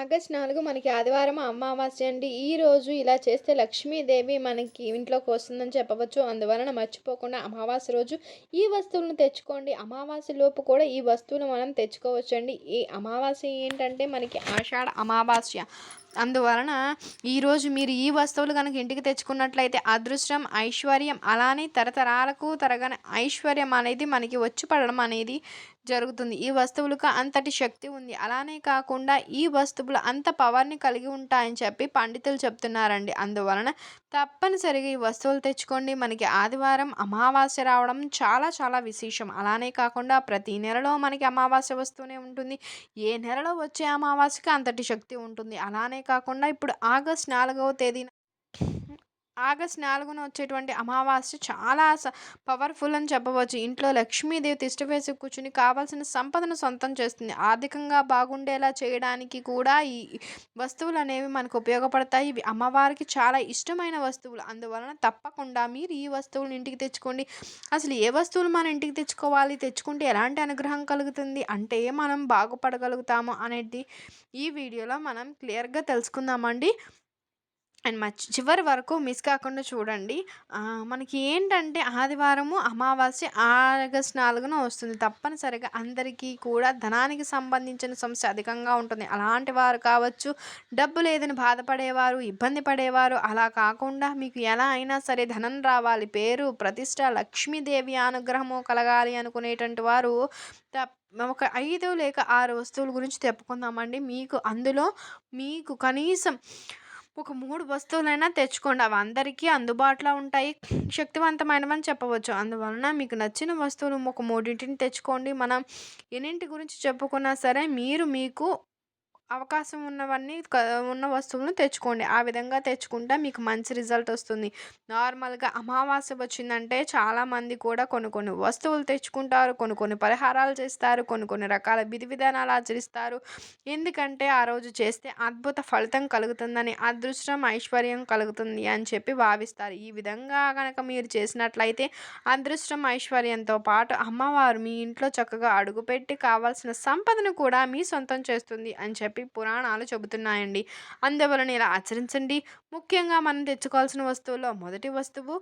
August నాలుగు మనకి ఆదివారం అమావాస్య అండి. ఈరోజు ఇలా చేస్తే లక్ష్మీదేవి మనకి ఇంట్లోకి వస్తుందని చెప్పవచ్చు. అందువలన మర్చిపోకుండా అమావాస్య రోజు ఈ వస్తువులను తెచ్చుకోండి. అమావాస్య లోపు కూడా ఈ వస్తువులు మనం తెచ్చుకోవచ్చండి. ఈ అమావాస్య ఏంటంటే మనకి ఆషాఢ అమావాస్య. అందువలన ఈరోజు మీరు ఈ వస్తువులు కనుక ఇంటికి తెచ్చుకున్నట్లయితే అదృష్టం ఐశ్వర్యం అలానే తరతరాలకు తరగని ఐశ్వర్యం అనేది మనకి వచ్చి పడడం అనేది జరుగుతుంది. ఈ వస్తువులకు అంతటి శక్తి ఉంది. అలానే కాకుండా ఈ వస్తువులు అంత పవర్ని కలిగి ఉంటాయని చెప్పి పండితులు చెప్తున్నారండి. అందువలన తప్పనిసరిగా ఈ వస్తువులు తెచ్చుకోండి. మనకి ఆదివారం అమావాస్య రావడం చాలా చాలా విశేషం. అలానే కాకుండా ప్రతి నెలలో మనకి అమావాస్య వస్తూనే ఉంటుంది. ఏ నెలలో వచ్చే అమావాస్యకి అంతటి శక్తి ఉంటుంది. అలానే కాకుండా ఇప్పుడు ఆగస్ట్ నాలుగవ తేదీన ఆగస్ట్ నాలుగున వచ్చేటువంటి అమావాస్య చాలా పవర్ఫుల్ అని చెప్పవచ్చు. ఇంట్లో లక్ష్మీదేవి తిష్ట వేసి కూర్చుని కావాల్సిన సంపదను సొంతం చేస్తుంది. ఆర్థికంగా బాగుండేలా చేయడానికి కూడా ఈ వస్తువులు అనేవి మనకు ఉపయోగపడతాయి. ఇవి అమ్మవారికి చాలా ఇష్టమైన వస్తువులు. అందువలన తప్పకుండా మీరు ఈ వస్తువులు ఇంటికి తెచ్చుకోండి. అసలు ఏ వస్తువులు మన ఇంటికి తెచ్చుకోవాలి? తెచ్చుకుంటే ఎలాంటి అనుగ్రహం కలుగుతుంది? అంటే మనం బాగుపడగలుగుతాము? అనేది ఈ వీడియోలో మనం క్లియర్గా తెలుసుకుందామండి. అండ్ మచ్ చివరి వరకు మిస్ కాకుండా చూడండి. మనకి ఏంటంటే ఆదివారము అమావాస్య ఆగస్ట్ నాలుగున వస్తుంది. తప్పనిసరిగా అందరికీ కూడా ధనానికి సంబంధించిన సమస్య అధికంగా ఉంటుంది. అలాంటి వారు కావచ్చు డబ్బు లేదని బాధపడేవారు ఇబ్బంది పడేవారు అలా కాకుండా మీకు ఎలా అయినా సరే ధనం రావాలి. పేరు ప్రతిష్ట లక్ష్మీదేవి అనుగ్రహము కలగాలి అనుకునేటువంటి వారు ఒక ఐదు లేక ఆరు వస్తువుల గురించి చెప్పుకుందామండి. మీకు అందులో మీకు కనీసం ఒక మూడు వస్తువులైనా తెచ్చుకోండి. అవి అందరికీ అందుబాటులో ఉంటాయి. శక్తివంతమైనవని చెప్పవచ్చు. అందువలన మీకు నచ్చిన వస్తువులు ఒక మూడింటిని తెచ్చుకోండి. మనం ఎన్నింటి గురించి చెప్పుకున్నా సరే మీరు మీకు అవకాశం ఉన్నవన్నీ ఉన్న వస్తువులను తెచ్చుకోండి. ఆ విధంగా తెచ్చుకుంటే మీకు మంచి రిజల్ట్ వస్తుంది. నార్మల్గా అమావాస్య వచ్చిందంటే చాలామంది కూడా కొన్ని కొన్ని వస్తువులు తెచ్చుకుంటారు కొన్ని కొన్ని పరిహారాలు చేస్తారు కొన్ని కొన్ని రకాల విధి విధానాలు ఆచరిస్తారు. ఎందుకంటే ఆ రోజు చేస్తే అద్భుత ఫలితం కలుగుతుందని అదృష్టం ఐశ్వర్యం కలుగుతుంది అని చెప్పి భావిస్తారు. ఈ విధంగా కనుక మీరు చేసినట్లయితే అదృష్టం ఐశ్వర్యంతో పాటు అమ్మవారు మీ ఇంట్లో చక్కగా అడుగుపెట్టి కావాల్సిన సంపదను కూడా మీ సొంతం చేస్తుంది అని చెప్పి చెప్పి పురాణాలు చెబుతున్నాయండి. అందువలన ఇలా ఆచరించండి. ముఖ్యంగా మనం తెచ్చుకోవాల్సిన వస్తువులో మొదటి వస్తువు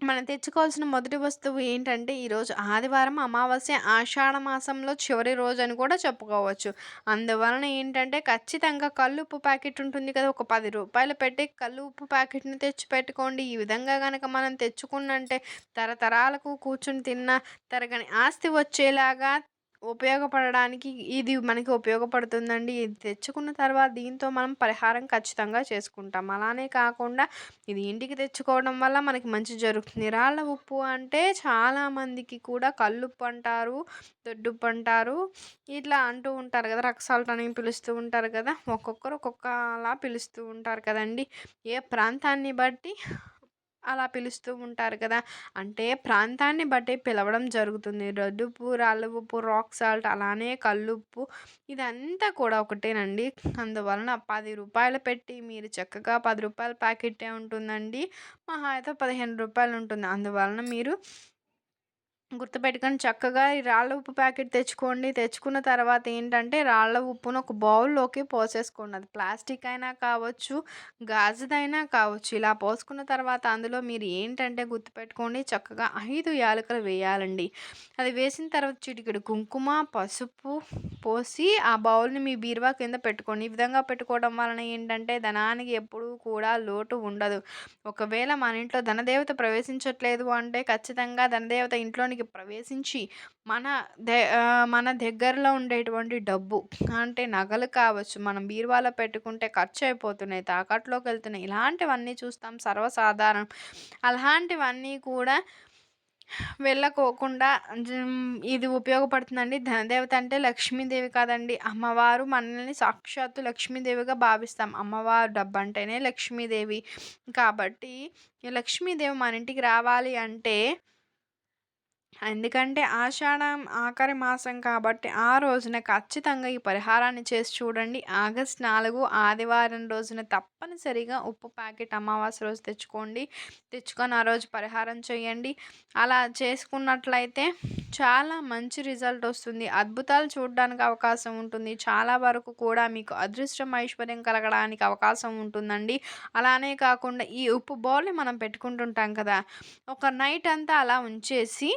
మనం తెచ్చుకోవాల్సిన మొదటి వస్తువు ఏంటంటే ఈరోజు ఆదివారం అమావాస్య ఆషాఢ మాసంలో చివరి రోజు అని కూడా చెప్పుకోవచ్చు. అందువలన ఏంటంటే ఖచ్చితంగా కళ్ళు ఉప్పు ప్యాకెట్ ఉంటుంది కదా ఒక పది రూపాయలు పెట్టి కళ్ళు ఉప్పు ప్యాకెట్ని తెచ్చి పెట్టుకోండి. ఈ విధంగా కనుక మనం తెచ్చుకున్నంటే తరతరాలకు కూర్చుని తిన్న తరగని ఆస్తి వచ్చేలాగా ఉపయోగపడడానికి ఇది మనకి ఉపయోగపడుతుందండి. ఇది తెచ్చుకున్న తర్వాత దీంతో మనం పరిహారం ఖచ్చితంగా చేసుకుంటాం. అలానే కాకుండా ఇది ఇంటికి తెచ్చుకోవడం వల్ల మనకి మంచి జరుగుతుంది. రాళ్ళ ఉప్పు అంటే చాలామందికి కూడా కళ్ళుప్పు అంటారు దొడ్డుప్పు అంటారు. ఇట్లా అంటూ ఉంటారు కదా రక్సాల్ట్ అని పిలుస్తూ ఉంటారు కదా ఒక్కొక్కరు ఒక్కొక్కలా పిలుస్తూ ఉంటారు కదండి. ఏ ప్రాంతాన్ని బట్టి అలా పిలుస్తూ ఉంటారు కదా! అంటే ప్రాంతాన్ని బట్టి పిలవడం జరుగుతుంది. రద్దుపు రాళ్ళుప్పు రాక్ సాల్ట్ అలానే కల్లుప్పు ఇదంతా కూడా ఒకటేనండి. అందువలన పది రూపాయలు పెట్టి మీరు చక్కగా పది రూపాయల ప్యాకెటే ఉంటుందండి. మహా అయితే పదిహేను రూపాయలు ఉంటుంది. అందువలన మీరు గుర్తుపెట్టుకొని చక్కగా ఈ రాళ్ళ ఉప్పు ప్యాకెట్ తెచ్చుకోండి. తెచ్చుకున్న తర్వాత ఏంటంటే రాళ్ళ ఉప్పును ఒక బౌల్లోకి పోసేసుకోండి. అది ప్లాస్టిక్ అయినా కావచ్చు గాజుదైనా కావచ్చు. ఇలా పోసుకున్న తర్వాత అందులో మీరు ఏంటంటే గుర్తుపెట్టుకోండి చక్కగా ఐదు యాలకులు వేయాలండి. అది వేసిన తర్వాత చిటికెడు కుంకుమ పసుపు పోసి ఆ బౌల్ని మీ బీరువా కింద పెట్టుకోండి. ఈ విధంగా పెట్టుకోవడం వలన ఏంటంటే ధనానికి ఎప్పుడు కూడా లోటు ఉండదు. ఒకవేళ మన ఇంట్లో ధనదేవత ప్రవేశించట్లేదు అంటే ఖచ్చితంగా ధనదేవత ఇంట్లోనికి ప్రవేశించి మన దే మన దగ్గరలో ఉండేటువంటి డబ్బు అంటే నగలు కావచ్చు మనం బీరువాలో పెట్టుకుంటే ఖర్చు అయిపోతున్నాయి తాకట్లోకి వెళ్తున్నాయి ఇలాంటివన్నీ చూస్తాం సర్వసాధారణం. అలాంటివన్నీ కూడా వెళ్ళకోకుండా ఇది ఉపయోగపడుతుందండి. ధనదేవత అంటే లక్ష్మీదేవి కాదండి. అమ్మవారు మనల్ని సాక్షాత్తు లక్ష్మీదేవిగా భావిస్తాం. అమ్మవారు డబ్బు అంటేనే లక్ష్మీదేవి. కాబట్టి లక్ష్మీదేవి మన ఇంటికి రావాలి అంటే ఎందుకంటే ఆషాఢం ఆఖరి మాసం కాబట్టి ఆ రోజున ఖచ్చితంగా ఈ పరిహారాన్ని చేసి చూడండి. ఆగస్ట్ నాలుగు ఆదివారం రోజున తప్పనిసరిగా ఉప్పు ప్యాకెట్ అమావాస్య రోజు తెచ్చుకోండి. తెచ్చుకొని ఆ రోజు పరిహారం చేయండి. అలా చేసుకున్నట్లయితే చాలా మంచి రిజల్ట్ వస్తుంది. అద్భుతాలు చూడడానికి అవకాశం ఉంటుంది. చాలా వరకు కూడా మీకు అదృష్టం ఐశ్వర్యం కలగడానికి అవకాశం ఉంటుందండి. అలానే కాకుండా ఈ ఉప్పు బౌల్ని మనం పెట్టుకుంటుంటాం కదా. ఒక నైట్ అంతా అలా ఉంచేసి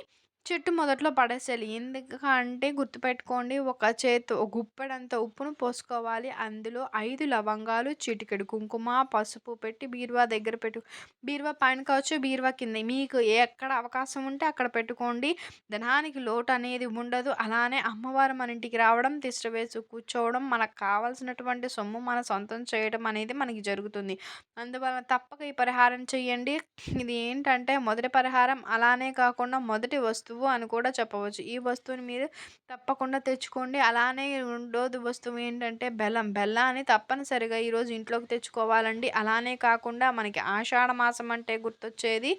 చెట్టు మొదట్లో పడేసేయాలి. ఎందుకంటే గుర్తుపెట్టుకోండి ఒక చేతి గుప్పెడంత ఉప్పును పోసుకోవాలి. అందులో ఐదు లవంగాలు చిటికెడు కుంకుమ పసుపు పెట్టి బీరువా దగ్గర పెట్టు. బీరువా పైన కావచ్చు బీరువా కింద. మీకు ఎక్కడ అవకాశం ఉంటే అక్కడ పెట్టుకోండి. ధనానికి లోటు అనేది ఉండదు. అలానే అమ్మవారు మన ఇంటికి రావడం తిష్టవేసి కూర్చోవడం మనకు కావాల్సినటువంటి సొమ్ము మన సొంతం చేయడం అనేది మనకి జరుగుతుంది. అందువలన తప్పక ఈ పరిహారం చేయండి. ఇది ఏంటంటే మొదటి పరిహారం. అలానే కాకుండా మొదటి వస్తువు వస్తువు అని కూడా చెప్పవచ్చు. ఈ వస్తువుని మీరు తప్పకుండా తెచ్చుకోండి. అలానే రెండోది వస్తువు ఏంటంటే బెల్లం. బెల్లాన్ని తప్పనిసరిగా ఈరోజు ఇంట్లోకి తెచ్చుకోవాలండి. అలానే కాకుండా మనకి ఆషాఢ మాసం అంటే గుర్తొచ్చేది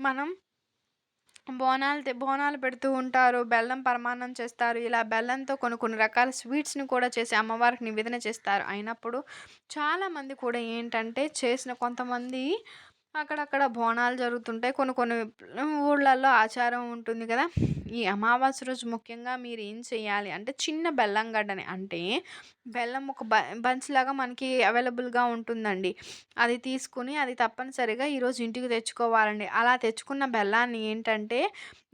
మనం బోనాలు బోనాలు పెడుతూ ఉంటారు. బెల్లం పరమాన్నం చేస్తారు. ఇలా బెల్లంతో కొన్ని కొన్ని రకాల స్వీట్స్ని కూడా చేసి అమ్మవారికి నివేదన చేస్తారు. అయినప్పుడు చాలామంది కూడా ఏంటంటే చేసిన కొంతమంది అక్కడక్కడ బోనాలు జరుగుతుంటాయి. కొన్ని కొన్ని ఊళ్ళల్లో ఆచారం ఉంటుంది కదా. ఈ అమావాస్య రోజు ముఖ్యంగా మీరు ఏం చేయాలి అంటే చిన్న బెల్లం గడ్డని అంటే బెల్లం ఒక బ బంచ్ లాగా మనకి అవైలబుల్గా ఉంటుందండి. అది తీసుకుని అది తప్పనిసరిగా ఈరోజు ఇంటికి తెచ్చుకోవాలండి. అలా తెచ్చుకున్న బెల్లాన్ని ఏంటంటే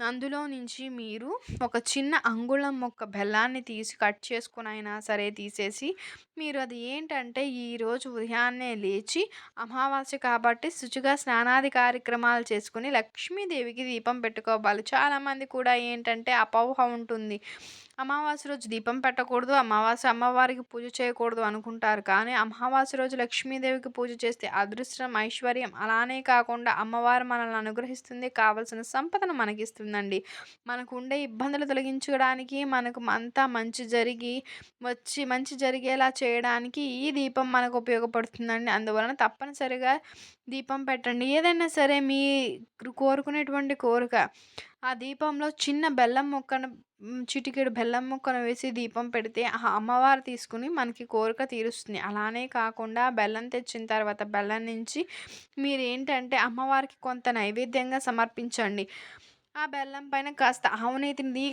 అందులో నుంచి మీరు ఒక చిన్న అంగుళం మొక్క బెల్లాన్ని తీసి కట్ చేసుకుని అయినా సరే తీసేసి మీరు అది ఏంటంటే ఈరోజు ఉదయాన్నే లేచి అమావాస్య కాబట్టి శుచిగా స్నానాది కార్యక్రమాలు చేసుకుని లక్ష్మీదేవికి దీపం పెట్టుకోవాలి. చాలామంది కూడా ఏంటంటే అపోహ ఉంటుంది. అమావాస్య రోజు దీపం పెట్టకూడదు అమావాస్య అమ్మవారికి పూజ చేయకూడదు అనుకుంటారు. కానీ అమావాస్య రోజు లక్ష్మీదేవికి పూజ చేస్తే అదృష్టం ఐశ్వర్యం అలానే కాకుండా అమ్మవారు మనల్ని అనుగ్రహిస్తుంది కావలసిన సంపదను మనకిస్తుందండి. మనకు ఉండే ఇబ్బందులు తొలగించడానికి మనకు అంతా మంచి జరిగి వచ్చి మంచి జరిగేలా చేయడానికి ఈ దీపం మనకు ఉపయోగపడుతుందండి. అందువలన తప్పనిసరిగా దీపం పెట్టండి. ఏదైనా సరే మీ కోరుకునేటువంటి కోరిక ఆ దీపంలో చిన్న బెల్లం ముక్కను చిటికెడు బెల్లం ముక్కను వేసి దీపం పెడితే ఆ అమ్మవారు తీసుకుని మనకి కోరిక తీరుస్తుంది. అలానే కాకుండా బెల్లం తెచ్చిన తర్వాత బెల్లం నుంచి మీరేంటంటే అమ్మవారికి కొంత నైవేద్యంగా సమర్పించండి. ఆ బెల్లం పైన కాస్త ఆవునేతిని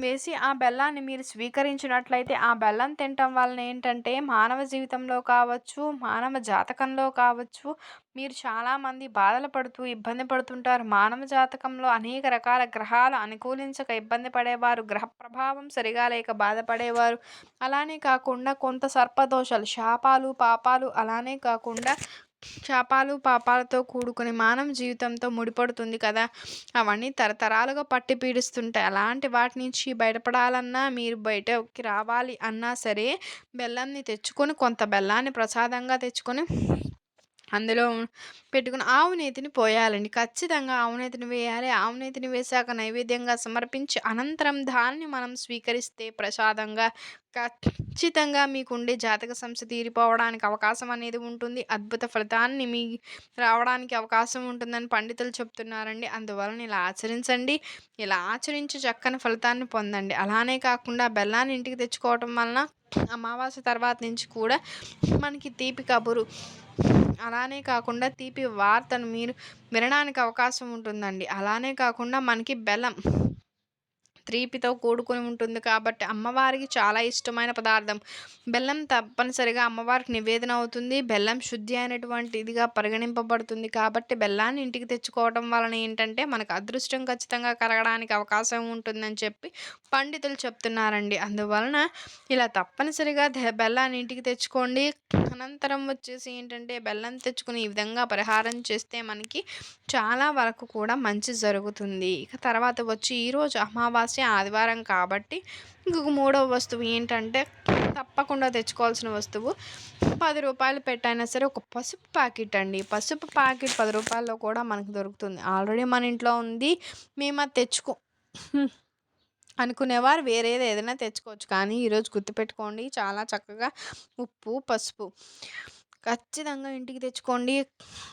వేసి ఆ బెల్లాన్ని మీరు స్వీకరించినట్లయితే ఆ బెల్లం తినటం వలన ఏంటంటే మానవ జీవితంలో కావచ్చు మానవ జాతకంలో కావచ్చు మీరు చాలామంది బాధలు పడుతూ ఇబ్బంది పడుతుంటారు. మానవ జాతకంలో అనేక రకాల గ్రహాలు అనుకూలించక ఇబ్బంది పడేవారు గ్రహ ప్రభావం సరిగా లేక బాధపడేవారు. అలానే కాకుండా కొంత సర్పదోషాలు శాపాలు పాపాలు అలానే కాకుండా శాపాలు పాపాలతో కూడుకుని మానవ జీవితంతో ముడిపడుతుంది కదా. అవన్నీ తరతరాలుగా పట్టి పీడిస్తుంటాయి. అలాంటి వాటి నుంచి బయటపడాలన్నా మీరు బయటకి రావాలి అన్నా సరే బెల్లాన్ని తెచ్చుకొని కొంత బెల్లాన్ని ప్రసాదంగా తెచ్చుకొని అందులో పెట్టుకుని ఆవు నేతిని పోయాలండి. ఖచ్చితంగా ఆవు నేతిని వేయాలి. ఆవు నేతిని వేశాక నైవేద్యంగా సమర్పించి అనంతరం దాన్ని మనం స్వీకరిస్తే ప్రసాదంగా ఖచ్చితంగా మీకుండే జాతక సంస్థ తీరిపోవడానికి అవకాశం అనేది ఉంటుంది. అద్భుత ఫలితాన్ని మీ రావడానికి అవకాశం ఉంటుందని పండితులు చెప్తున్నారండి. అందువలన ఇలా ఆచరించండి. ఇలా ఆచరించి చక్కని ఫలితాన్ని పొందండి. అలానే కాకుండా బెల్లాన్ని ఇంటికి తెచ్చుకోవటం వలన అమావాస్య తర్వాత నుంచి కూడా మనకి తీపి కబురు అలానే కాకుండా తీపి వార్తను మీరు వినడానికి అవకాశం ఉంటుందండి. అలానే కాకుండా మనకి బెల్లం తీపితో కూడుకుని ఉంటుంది కాబట్టి అమ్మవారికి చాలా ఇష్టమైన పదార్థం. బెల్లం తప్పనిసరిగా అమ్మవారికి నివేదన అవుతుంది. బెల్లం శుద్ధి అయినటువంటి ఇదిగా పరిగణింపబడుతుంది కాబట్టి బెల్లాన్ని ఇంటికి తెచ్చుకోవడం వలన ఏంటంటే మనకు అదృష్టం ఖచ్చితంగా కలగడానికి అవకాశం ఉంటుందని చెప్పి పండితులు చెప్తున్నారండి. అందువలన ఇలా తప్పనిసరిగా బెల్లాన్ని ఇంటికి తెచ్చుకోండి. అనంతరం వచ్చేసి ఏంటంటే బెల్లం తెచ్చుకుని ఈ విధంగా పరిహారం చేస్తే మనకి చాలా వరకు కూడా మంచి జరుగుతుంది. ఇక తర్వాత వచ్చి ఈరోజు అమావాస్య వచ్చే ఆదివారం కాబట్టి ఇంకొక మూడవ వస్తువు ఏంటంటే తప్పకుండా తెచ్చుకోవాల్సిన వస్తువు. పది రూపాయలు పెట్టైనా సరే ఒక పసుపు ప్యాకెట్ అండి. పసుపు ప్యాకెట్ పది రూపాయల్లో కూడా మనకు దొరుకుతుంది. ఆల్రెడీ మన ఇంట్లో ఉంది. మేము అది తెచ్చుకో అనుకునేవారు వేరేది ఏదైనా తెచ్చుకోవచ్చు. కానీ ఈరోజు గుర్తుపెట్టుకోండి చాలా చక్కగా ఉప్పు పసుపు. ఖచ్చితంగా ఇంటికి తెచ్చుకోండి.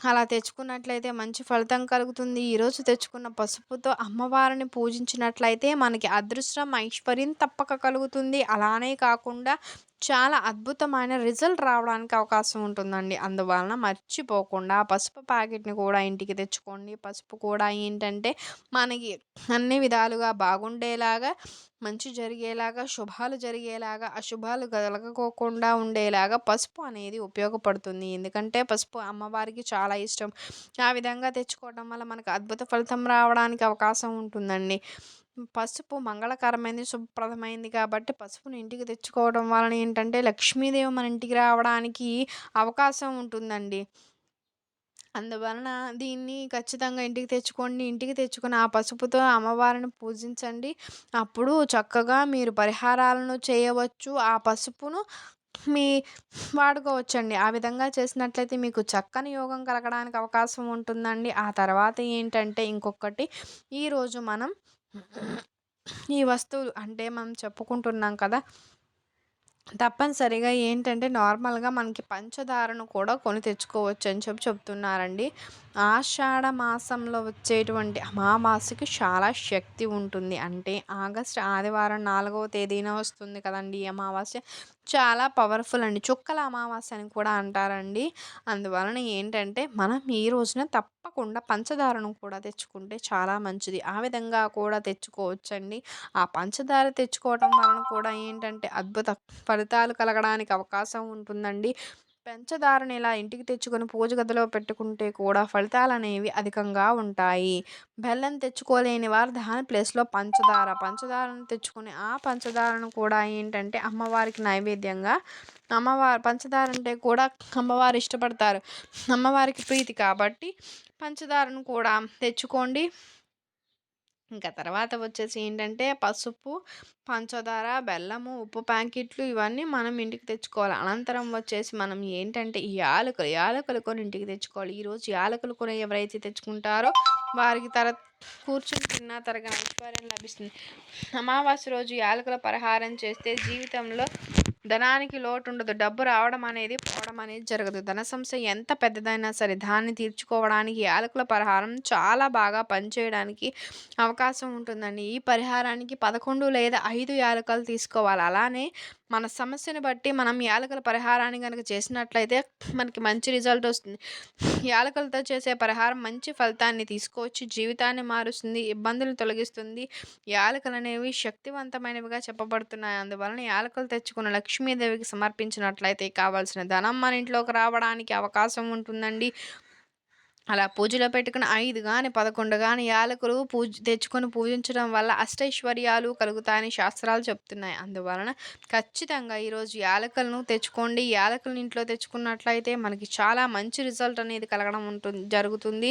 అలా తెచ్చుకున్నట్లయితే మంచి ఫలితం కలుగుతుంది. ఈరోజు తెచ్చుకున్న పసుపుతో అమ్మవారిని పూజించినట్లయితే మనకి అదృష్టం ఐశ్వర్యం తప్పక కలుగుతుంది. అలానే కాకుండా చాలా అద్భుతమైన రిజల్ట్ రావడానికి అవకాశం ఉంటుందండి. అందువలన మర్చిపోకుండా పసుపు ప్యాకెట్ని కూడా ఇంటికి తెచ్చుకోండి. పసుపు కూడా ఏంటంటే మనకి అన్ని విధాలుగా బాగుండేలాగా మంచి జరిగేలాగా శుభాలు జరిగేలాగా అశుభాలు కలగకోకుండా ఉండేలాగా పసుపు అనేది ఉపయోగపడుతుంది. ఎందుకంటే పసుపు అమ్మవారికి చాలా ఇష్టం. ఆ విధంగా తెచ్చుకోవడం వల్ల మనకు అద్భుత ఫలితం రావడానికి అవకాశం ఉంటుందండి. పసుపు మంగళకరమైనది శుభప్రదమైంది కాబట్టి పసుపును ఇంటికి తెచ్చుకోవడం వలన ఏంటంటే లక్ష్మీదేవి మన ఇంటికి రావడానికి అవకాశం ఉంటుందండి. అందువలన దీన్ని ఖచ్చితంగా ఇంటికి తెచ్చుకోండి. ఇంటికి తెచ్చుకుని ఆ పసుపుతో అమ్మవారిని పూజించండి. అప్పుడు చక్కగా మీరు పరిహారాలను చేయవచ్చు. ఆ పసుపును మీ వాడుకోవచ్చండి. ఆ విధంగా చేసినట్లయితే మీకు చక్కని యోగం కలగడానికి అవకాశం ఉంటుందండి. ఆ తర్వాత ఏంటంటే ఇంకొకటి ఈరోజు మనం ఈ వస్తువులు అంటే మనం చెప్పుకుంటున్నాం కదా తప్పనిసరిగా ఏంటంటే నార్మల్గా మనకి పంచదారను కూడా కొని తెచ్చుకోవచ్చు అని చెప్పి చెప్తున్నారండి. ఆషాఢ మాసంలో వచ్చేటువంటి అమావాస్యకి చాలా శక్తి ఉంటుంది. అంటే ఆగస్ట్ ఆదివారం నాలుగవ తేదీన వస్తుంది కదండి ఈ అమావాస్య. చాలా పవర్ఫుల్ అండి. చుక్కల అమావాస్య అని కూడా అంటారండి. అందువలన ఏంటంటే మనం ఈ రోజున తప్పకుండా పంచదారను కూడా తెచ్చుకుంటే చాలా మంచిది. ఆ విధంగా కూడా తెచ్చుకోవచ్చండి. ఆ పంచదార తెచ్చుకోవటం వలన కూడా ఏంటంటే అద్భుత ఫలితాలు కలగడానికి అవకాశం ఉంటుందండి. పంచదారని ఇలా ఇంటికి తెచ్చుకొని పూజ గదిలో పెట్టుకుంటే కూడా ఫలితాలు అనేవి అధికంగా ఉంటాయి. బెల్లం తెచ్చుకోలేని వారు దాని ప్లేస్లో పంచదార పంచదారను తెచ్చుకొని ఆ పంచదారను కూడా ఏంటంటే అమ్మవారికి నైవేద్యంగా అమ్మవారు పంచదార అంటే కూడా అమ్మవారు ఇష్టపడతారు. అమ్మవారికి ప్రీతి కాబట్టి పంచదారను కూడా తెచ్చుకోండి. ఇంకా తర్వాత వచ్చేసి ఏంటంటే పసుపు పంచదార బెల్లము ఉప్పు ప్యాకెట్లు ఇవన్నీ మనం ఇంటికి తెచ్చుకోవాలి. అనంతరం వచ్చేసి మనం ఏంటంటే ఈ యాలకులు యాలకులు కొని ఇంటికి తెచ్చుకోవాలి. ఈరోజు యాలకులు కొని ఎవరైతే తెచ్చుకుంటారో వారికి తర కూర్చుని తిన్న తరగని ఐశ్వర్యం లభిస్తుంది. అమావాస్య రోజు యాలకుల పరిహారం చేస్తే జీవితంలో ధనానికి లోటు ఉండదు డబ్బు రావడం అనేది పోవడం అనేది జరగదు. ధన సమస్య ఎంత పెద్దదైనా సరే దాన్ని తీర్చుకోవడానికి యాలకుల పరిహారం చాలా బాగా పనిచేయడానికి అవకాశం ఉంటుందండి. ఈ పరిహారానికి పదకొండు లేదా ఐదు యాలకలు తీసుకోవాలి. అలానే మన సమస్యను బట్టి మనం యాలకల పరిహారాన్ని కనుక చేసినట్లయితే మనకి మంచి రిజల్ట్ వస్తుంది. యాలకలతో చేసే పరిహారం మంచి ఫలితాన్ని తీసుకొచ్చి జీవితాన్ని మారుస్తుంది ఇబ్బందులు తొలగిస్తుంది. యాలకలు అనేవి శక్తివంతమైనవిగా చెప్పబడుతున్నాయి. అందువలన యాలకలు తెచ్చుకున్న లక్ష్యం లక్ష్మీదేవికి సమర్పించినట్లయితే కావాల్సిన ధనం మన ఇంట్లోకి రావడానికి అవకాశం ఉంటుందండి. అలా పూజలో పెట్టుకుని ఐదు కానీ పదకొండు కానీ యాలకులు పూజ తెచ్చుకొని పూజించడం వల్ల అష్టైశ్వర్యాలు కలుగుతాయని శాస్త్రాలు చెప్తున్నాయి. అందువలన ఖచ్చితంగా ఈరోజు యాలకులను తెచ్చుకోండి. యాలకులను ఇంట్లో తెచ్చుకున్నట్లయితే మనకి చాలా మంచి రిజల్ట్ అనేది కలగడం ఉంటుంది జరుగుతుంది.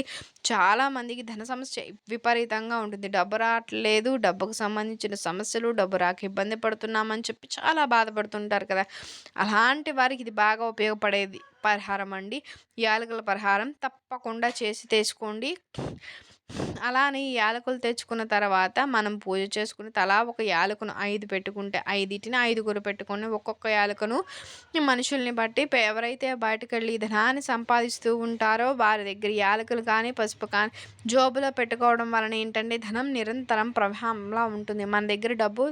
చాలామందికి ధన సమస్య విపరీతంగా ఉంటుంది. డబ్బు రావట్లేదు. డబ్బుకు సంబంధించిన సమస్యలు డబ్బు రాక ఇబ్బంది పడుతున్నామని చెప్పి చాలా బాధపడుతుంటారు కదా. అలాంటి వారికి ఇది బాగా ఉపయోగపడేది. పరిహారం అండి యాలకుల పరిహారం తప్పకుండా చేసి తెచ్చుకోండి. అలానే ఈ యాలకులు తెచ్చుకున్న తర్వాత మనం పూజ చేసుకుని తలా ఒక యాలకును ఐదు పెట్టుకుంటే ఐదుటిని ఐదుగురు పెట్టుకుని ఒక్కొక్క యాలకును మనుషుల్ని బట్టి ఎవరైతే బయటకు వెళ్ళి ధనాన్ని సంపాదిస్తూ ఉంటారో వారి దగ్గర యాలకులు కానీ పసుపు కానీ జోబులో పెట్టుకోవడం వలన ఏంటంటే ధనం నిరంతరం ప్రవాహంలా ఉంటుంది. మన దగ్గర డబ్బు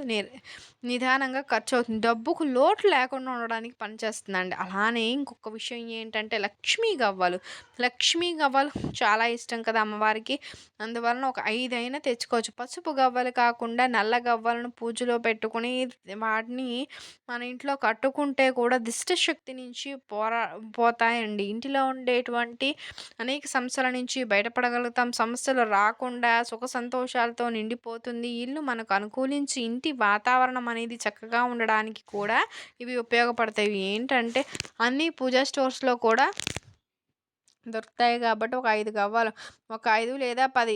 నిదానంగా ఖర్చు అవుతుంది డబ్బుకు లోటు లేకుండా ఉండడానికి పనిచేస్తుందండి అలానే ఇంకొక విషయం ఏంటంటే లక్ష్మీ గవ్వలు. లక్ష్మీ గవ్వలు చాలా ఇష్టం కదా అమ్మవారికి. అందువలన ఒక ఐదైనా తెచ్చుకోవచ్చు. పసుపు గవ్వలు కాకుండా నల్ల గవ్వలను పూజలో పెట్టుకుని వాటిని మన ఇంట్లో కట్టుకుంటే కూడా దిష్టశక్తి నుంచి పోరా పోతాయండి. ఇంటిలో ఉండేటువంటి అనేక సమస్యల నుంచి బయటపడగలుగుతాం. సమస్యలు రాకుండా సుఖ సంతోషాలతో నిండిపోతుంది. ఇల్లు మనకు అనుకూలించి ఇంటి వాతావరణం అనేది చక్కగా ఉండడానికి కూడా ఇవి ఉపయోగపడతాయి. ఏంటంటే అన్ని పూజా స్టోర్స్లో కూడా దొరుకుతాయి కాబట్టి ఒక ఐదు గవ్వలు ఒక ఐదు లేదా పది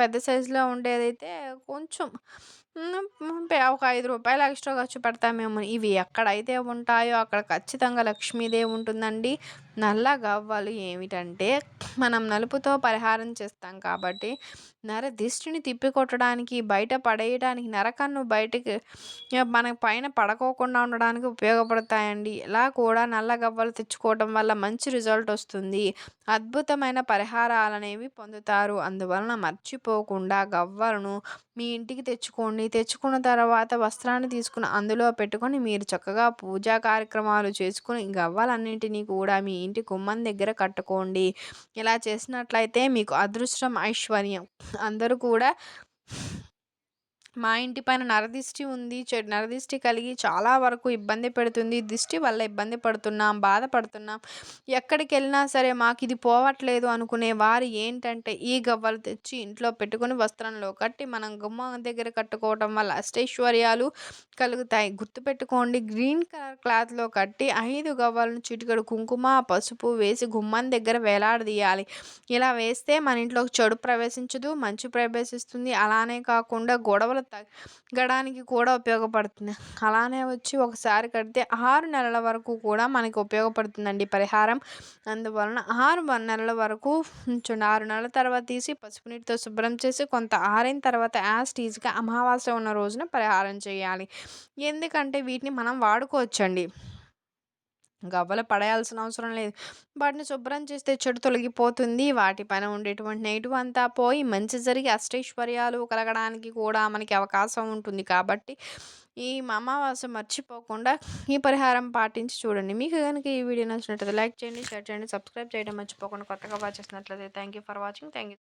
పెద్ద సైజులో ఉండేదైతే కొంచెం ఒక ఐదు రూపాయలు ఎక్స్‌ట్రా ఖర్చు పెడతామేమో. ఇవి ఎక్కడైతే ఉంటాయో అక్కడ ఖచ్చితంగా లక్ష్మీదేవి ఉంటుందండి. నల్ల గవ్వలు ఏమిటంటే మనం నలుపుతో పరిహారం చేస్తాం కాబట్టి నరదిష్టిని తిప్పికొట్టడానికి, బయట పడేయడానికి, నరకన్ను బయటకి మన పైన పడకోకుండా ఉండడానికి ఉపయోగపడతాయండి. ఇలా కూడా నల్ల గవ్వలు తెచ్చుకోవటం వల్ల మంచి రిజల్ట్ వస్తుంది. అద్భుతమైన పరిహారాలనేవి పొందుతారు. అందువలన మర్చిపోకుండా గవ్వలను మీ ఇంటికి తెచ్చుకోండి. తెచ్చుకున్న తర్వాత వస్త్రాన్ని తీసుకుని అందులో పెట్టుకొని మీరు చక్కగా పూజా కార్యక్రమాలు చేసుకుని గవ్వలన్నింటినీ కూడా మీ ఇంటి గుమ్మం దగ్గర కట్టుకోండి. ఇలా చేసినట్లయితే మీకు అదృష్టం, ఐశ్వర్యం అందరూ కూడా మా ఇంటి పైన నరదిష్టి ఉంది. చె నరదిష్టి కలిగి చాలా వరకు ఇబ్బంది పెడుతుంది. దిష్టి వల్ల ఇబ్బంది పడుతున్నాం బాధపడుతున్నాం. ఎక్కడికి వెళ్ళినా సరే మాకు ఇది పోవట్లేదు అనుకునే వారు ఏంటంటే ఈ గవ్వలు తెచ్చి ఇంట్లో పెట్టుకుని వస్త్రంలో కట్టి మనం గుమ్మం దగ్గర కట్టుకోవటం వల్ల అష్టైశ్వర్యాలు కలుగుతాయి. గుర్తుపెట్టుకోండి గ్రీన్ కలర్ క్లాత్లో కట్టి ఐదు గవ్వలను చిటికడు కుంకుమ పసుపు వేసి గుమ్మం దగ్గర వేలాడదీయాలి. ఇలా వేస్తే మన ఇంట్లో చెడు ప్రవేశించదు మంచి ప్రవేశిస్తుంది. అలానే కాకుండా గొడవలు తగ్గడానికి కూడా ఉపయోగపడుతుంది. అలానే వచ్చి ఒకసారి కడితే ఆరు నెలల వరకు కూడా మనకి ఉపయోగపడుతుందండి పరిహారం. అందువలన ఆరు నెలల వరకు ఉంచండి ఆరు నెలల తర్వాత తీసి పసుపు నీటితో శుభ్రం చేసి కొంత ఆరిన తర్వాత యాజ్ టీజ్గా అమావాస్య ఉన్న రోజున పరిహారం చేయాలి. ఎందుకంటే వీటిని మనం వాడుకోవచ్చండి. గవ్వలు పడేయాల్సిన అవసరం లేదు. వాటిని శుభ్రం చేస్తే చెడు తొలగిపోతుంది. వాటిపైన ఉండేటువంటి నెగిటివ్ అంతా పోయి మంచి జరిగి అష్టైశ్వర్యాలు కలగడానికి కూడా మనకి అవకాశం ఉంటుంది. కాబట్టి ఈ అమావాస్య మర్చిపోకుండా ఈ పరిహారం పాటించి చూడండి. మీకు కనుక ఈ వీడియో నచ్చినట్లయితే లైక్ చేయండి షేర్ చేయండి సబ్స్క్రైబ్ చేయడం మర్చిపోకుండా కొత్తగా వాచ్ చేసినట్లయితే thank you for watching thank you